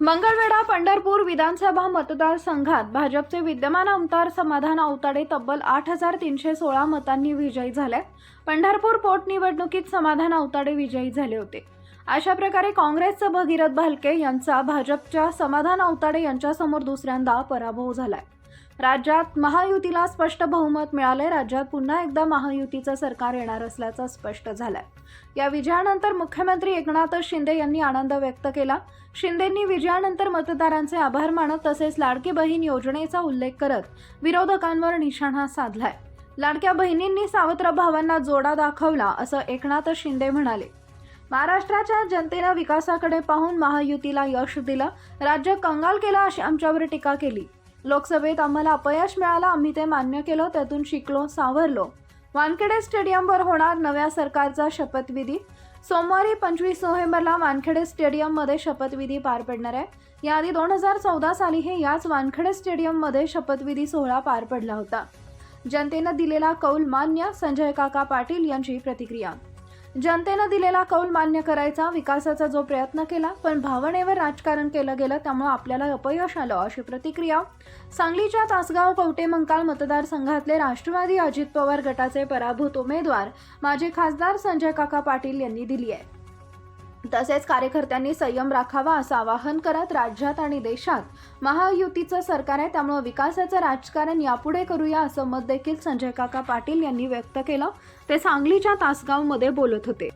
मंगळवेढा पंढरपूर विधानसभा मतदारसंघात भाजपचे विद्यमान आमदार समाधान अवताडे तब्बल आठ हजार तीनशे सोळा मतांनी विजयी झाले. पंढरपूर पोटनिवडणुकीत समाधान अवताडे विजयी झाले होते. अशा प्रकारे काँग्रेसचं भगीरथ भालके यांचा भाजपच्या समाधान अवताडे यांच्यासमोर दुसऱ्यांदा पराभव झालाय. राज्यात महायुतीला स्पष्ट बहुमत मिळाले राज्यात पुन्हा एकदा महायुतीचं सरकार येणार असल्याचं स्पष्ट झालंय. या विजयानंतर मुख्यमंत्री एकनाथ शिंदे यांनी आनंद व्यक्त केला. शिंदेंनी विजयानंतर मतदारांचे आभार मानत तसेच लाडकी बहीण योजनेचा उल्लेख करत विरोधकांवर निशाणा साधलाय. लाडक्या बहिणींनी सावत्र भावांना जोडा दाखवला असं एकनाथ शिंदे म्हणाले. महाराष्ट्राच्या जनतेनं विकासाकडे पाहून महायुतीला यश दिलं. राज्य कंगाल केलं अशी आमच्यावर टीका केली. लोकसभेत आम्हाला अपयश मिळालं आम्ही ते मान्य केलं त्यातून शिकलो सावरलो. वानखेडे स्टेडियमवर होणार नव्या सरकारचा शपथविधी. सोमवारी पंचवीस नोव्हेंबरला वानखेडे स्टेडियममध्ये शपथविधी पार पडणार आहे. याआधी दोन हजार चौदा साली हे याच वानखेडे स्टेडियममध्ये शपथविधी सोहळा पार पडला होता. जनतेनं दिलेला कौल मान्य संजय काका पाटील यांची प्रतिक्रिया. जनतेनं दिलेला कौल मान्य करायचा विकासाचा जो प्रयत्न केला पण भावनेवर राजकारण केलं गेलं त्यामुळे आपल्याला अपयश आलं अशी प्रतिक्रिया. सांगलीच्या तासगाव कवटे मंकाळ मतदारसंघातले राष्ट्रवादी अजित पवार गटाचे पराभूत उमेदवार माजी खासदार संजय काका पाटील यांनी दिली आहे. तसेच कार्यकर्त्यांनी संयम राखावा असं आवाहन करत राज्यात आणि देशात महायुतीचं सरकार आहे त्यामुळे विकासाचं राजकारण यापुढे करूया असं मत देखील संजय काका पाटील यांनी व्यक्त केलं. ते सांगलीच्या तासगावमध्ये बोलत होते.